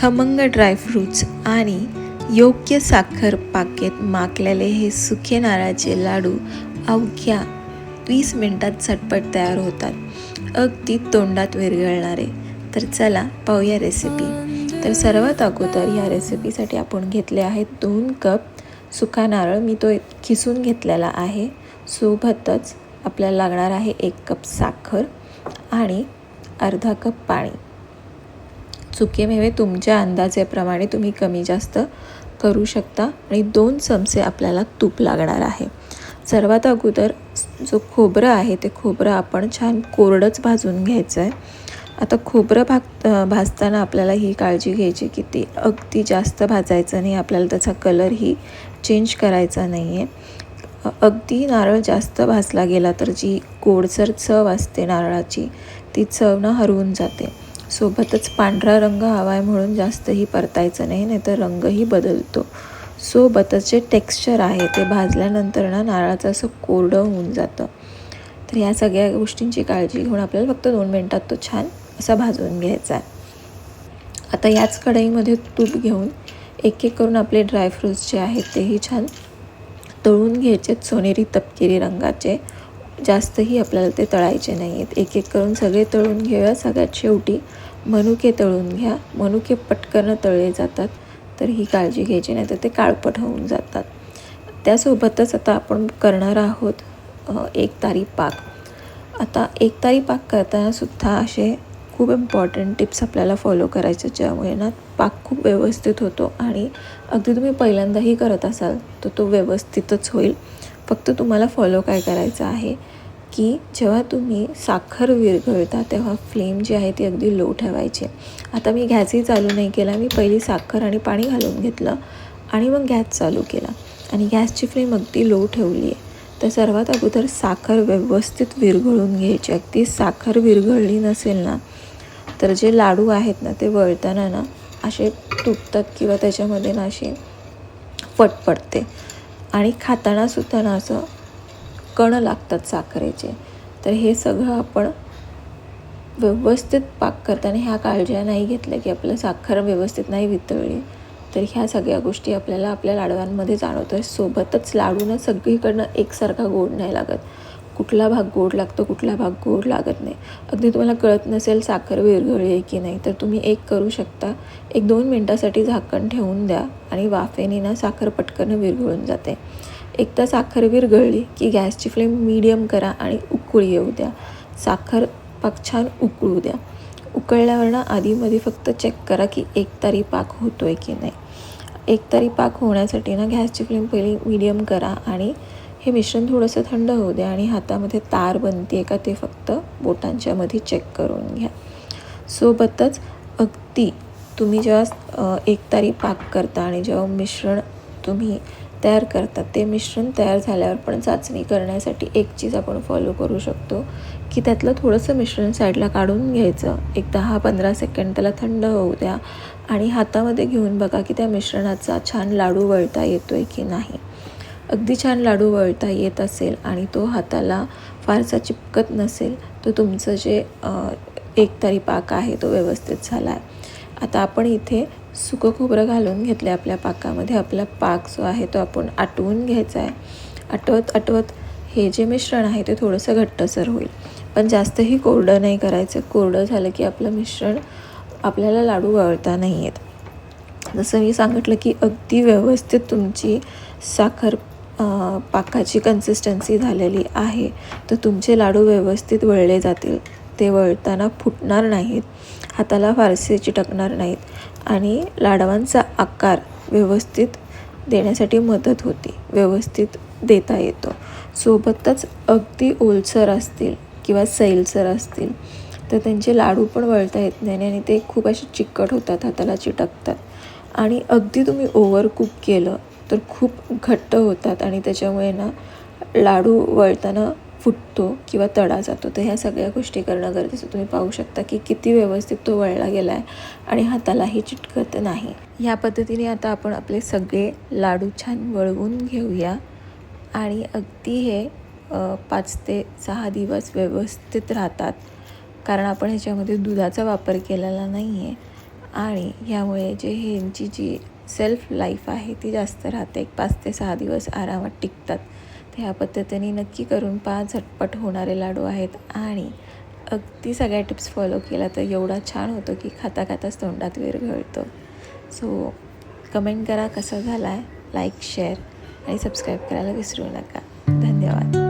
खमंग ड्रायफ्रूट्स आणि योग्य साखर पाकेत माकलेले हे सुखे नारळाचे लाडू अवघ्या वीस मिनटात झटपट तयार होतात. अगदी तोंडात विरघळणारे. तर चला पाहूया रेसिपी तर सर्वात अगोदर या रेसिपीसाठी आपण घेतले आहेत दोन कप सुका नारळ. मी तो खिसून घेतलेला आहे. सोबतच आपल्याला लागणार आहे एक कप साखर आणि अर्धा कप पाणी. सुके मेवे तुमच्या अंदाजेप्रमाणे तुम्ही कमी जास्त करू शकता आणि दोन चमचे आपल्याला तूप लागणार आहे. सर्वात अगोदर जो खोबरं आहे ते खोबरं आपण छान कोरडंच भाजून घ्यायचं आहे आता खोबरं भाग भाजताना आपल्याला ही काळजी घ्यायची की ते अगदी जास्त भाजायचं नाही. आपल्याला त्याचा कलरही चेंज करायचा नाही आहे अगदी नारळ जास्त भाजला गेला तर जी गोडसर चव असते नारळाची ती चव न हरवून जाते. सोबतच पांढरा रंग हवा आहे म्हणून जास्तही परतायचं नाही नाहीतर रंगही बदलतो. सोबतच जे टेक्स्चर आहे ते भाजल्यानंतर ना नारळाचं असं कोरडं होऊन जातं. तर ह्या सगळ्या गोष्टींची काळजी घेऊन आपल्याला फक्त दोन मिनटात तो छान असा भाजून घ्यायचा आहे. आता याच कढईमध्ये तूप घेऊन एक एक करून आपले ड्रायफ्रूट्स जे आहेत तेही छान तळून घ्यायचे सोनेरी तपकिरी रंगाचे. जास्तही आपल्याला ते तळायचे नाही आहेत एक एक करून सगळे तळून घेऊया सगळ्यात शेवटी मनुके तळून घ्या. मनुके पटकन तळले जातात तर ही काळजी घ्यायची नाही तर ते काळपट होऊन जातात. त्यासोबतच आता आपण करणार आहोत एक तारी पाक. आता एक तारी पाक करताना सुद्धा असे खूप इम्पॉर्टंट टिप्स आपल्याला फॉलो करायचे ज्यामुळे ना पाक खूप व्यवस्थित होतो. आणि अगदी तुम्ही पहिल्यांदाही करत असाल तर तो व्यवस्थितच होईल. फक्त तुम्हाला फॉलो काय करायचं आहे? की जेव्हा तुम्ही साखर विरघळता तेव्हा फ्लेम जी आहे ती अगदी लो ठेवायची. आता मी गॅसही चालू नाही केला. मी पहिली साखर आणि पाणी घालून घेतलं आणि मग गॅस चालू केला. आणि गॅसची फ्लेम अगदी लो ठेवली आहे तर सर्वात अगोदर साखर व्यवस्थित विरघळून घ्यायची. अगदी साखर विरघळली नसेल ना तर जे लाडू आहेत ना ते वळताना ना असे तुटतात किंवा त्याच्यामध्ये ना असे फट पडते. आणि खातानासुद्धा ना असं कण लागतात साखरेचे. तर हे सगळं आपण व्यवस्थित पाक करताना ह्या काळज्या नाही घेतल्या की आपलं साखर व्यवस्थित नाही वितळली. तर ह्या सगळ्या गोष्टी आपल्याला आपल्या लाडवांमध्ये जाणवतो सोबतच लाडूनं सगळीकडनं एकसारखा गोड नाही लागत. कुठला भाग गोड लागतो कुठला भाग गोड लागत नाही. अगदी तुम्हाला कळत नसेल साखर विरघळली आहे की नाही तर तुम्ही एक करू शकता. एक दोन मिनटासाठी झाकण ठेवून द्या आणि वाफेने ना साखर पटकन विरघळून जाते. एकदा साखर विरघळली की गॅसची फ्लेम मीडियम करा आणि उकळी येऊ द्या. साखर पाक छान उकळू द्या. उकळल्यावर ना आधीमध्ये फक्त चेक करा की एक तारी पाक होतो आहे की नाही. एक तारी पाक होण्यासाठी ना गॅसची फ्लेम पहिली मीडियम करा आणि हे मिश्रण थोडंसं थंड होऊ द्या आणि हातामध्ये तार बनते आहे का ते फक्त बोटांच्यामध्ये चेक करून घ्या. सोबतच अगदी तुम्ही जेव्हा एक तारी पाक करता आणि जेव्हा मिश्रण तुम्ही तयार करतात ते मिश्रण तयार झाल्यावर पण चाचणी करण्यासाठी एक चीज आपण फॉलो करू शकतो की त्यातलं थोडंसं मिश्रण साईडला काढून घ्यायचं. एक दहा पंधरा सेकंड त्याला थंड होऊ द्या आणि हातामध्ये घेऊन बघा की त्या मिश्रणाचा छान लाडू वळता येतो आहे की नाही. अगदी छान लाडू वळता येत असेल आणि तो हाताला फारसा चिपकत नसेल तर तुमचं जे एकतारी पाक आहे तो व्यवस्थित झाला आहे आता आपण इथे सुकं खोबरं घालून घेतलं आपल्या पाकामध्ये. आपला पाक जो आहे तो आपण आटवून घ्यायचा आहे आटवत आटवत हे जे मिश्रण आहे ते थोडंसं घट्टसर होईल. पण जास्तही कोरडं नाही करायचं. कोरडं झालं की आपलं मिश्रण आपल्याला लाडू वळता नाही आहेत जसं मी सांगितलं की अगदी व्यवस्थित तुमची साखर पाकाची कन्सिस्टन्सी झालेली आहे तर तुमचे लाडू व्यवस्थित वळले जातील. ते वळताना फुटणार नाहीत हाताला फारसे चिटकणार नाहीत आणि लाडवांचा आकार व्यवस्थित देण्यासाठी मदत होती व्यवस्थित देता येतो. सोबतच अगदी ओलसर असतील किंवा सैलसर असतील तर त्यांचे लाडू पण वळता येत नाही आणि ते खूप असे चिकट होतात हाताला चिटकतात. आणि अगदी तुम्ही ओव्हर कुक केलं तर खूप घट्ट होतात आणि त्याच्यामुळे ना लाडू वळताना फुटतो किंवा तडा जातो. तर ह्या सगळ्या गोष्टी करणं गरजेचं. तुम्ही पाहू शकता की किती व्यवस्थित तो वळला गेला आहे आणि हातालाही चिटकत नाही. ह्या पद्धतीने आता आपण आपले सगळे लाडू छान वळवून घेऊया. आणि अगदी हे पाच ते सहा दिवस व्यवस्थित राहतात. कारण आपण ह्याच्यामध्ये दुधाचा वापर केलेला नाही आहे आणि ह्यामुळे जे ह्यांची जी सेल्फ लाईफ आहे ती जास्त राहते. एक पाच ते सहा दिवस आरामात टिकतात. तर ह्या पद्धतीने नक्की करून पाच झटपट होणारे लाडू आहेत. आणि अगदी सगळ्या टिप्स फॉलो केला तर एवढा छान होतो की खाता खाताच तोंडात विरघळतो सो कमेंट करा कसा झाला आहे लाईक शेअर आणि सबस्क्राईब करायला विसरू नका. धन्यवाद.